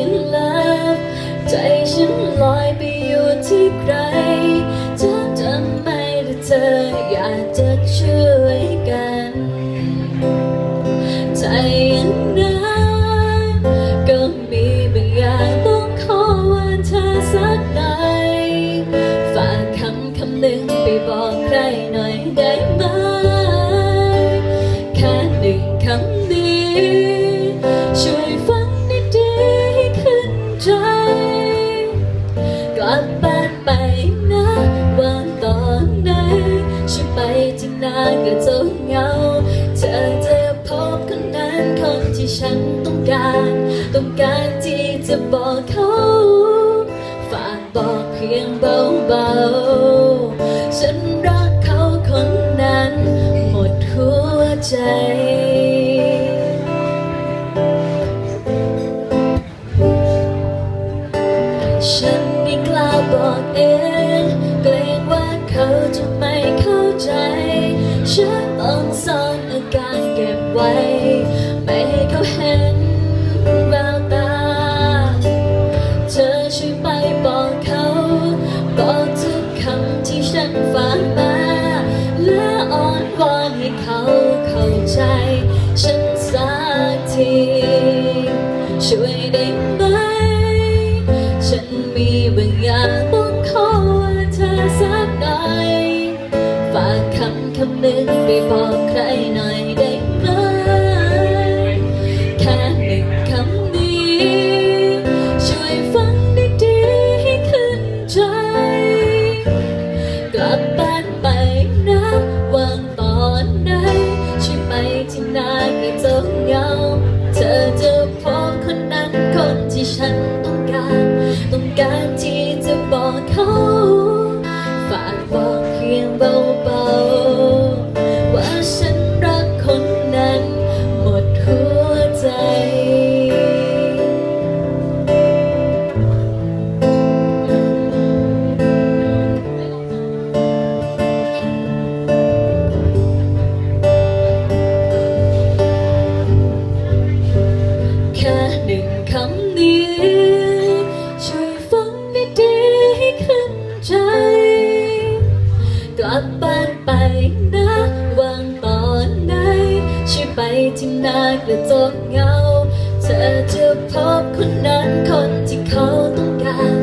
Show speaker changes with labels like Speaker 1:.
Speaker 1: in love ใจฉันลอยไปอยู่ที่ใครจะทำไมแต่เธออยากจะช่วยกันใจยังรักก็มีบางอย่างต้องขอว่าเธอสักหน่อยฝากคำคำหนึ่งไปบอกใครหน่อยได้ไหมแค่หนึ่งคำนี้ บบ้านไปนะวันตอนไหนฉันไปที่นาก็จะเหงาเธอจะพบคนนั้นคนที่ฉันต้องการ ต้องการที่จะบอกเขาฝากบอกเพียงเบาๆฉันรักเขาคนนั้น หมดหัวใจ ไว้ ไม่ให้เขาเห็นแววตา เธอช่วยไปบอกเขาบอกทุกคำที่ฉันฟังมา และอ้อนวอนให้เขาเข้าใจ ฉันสักทีช่วยได้ไหม ฉันมีบางอย่างต้องขอว่าเธอสักหน่อย ฝากคำคำหนึ่งไปบอกใครหน่อย นั้นค ที่นากระจกเงา เธอจะพบคนนั้นคนที่เขาต้องการ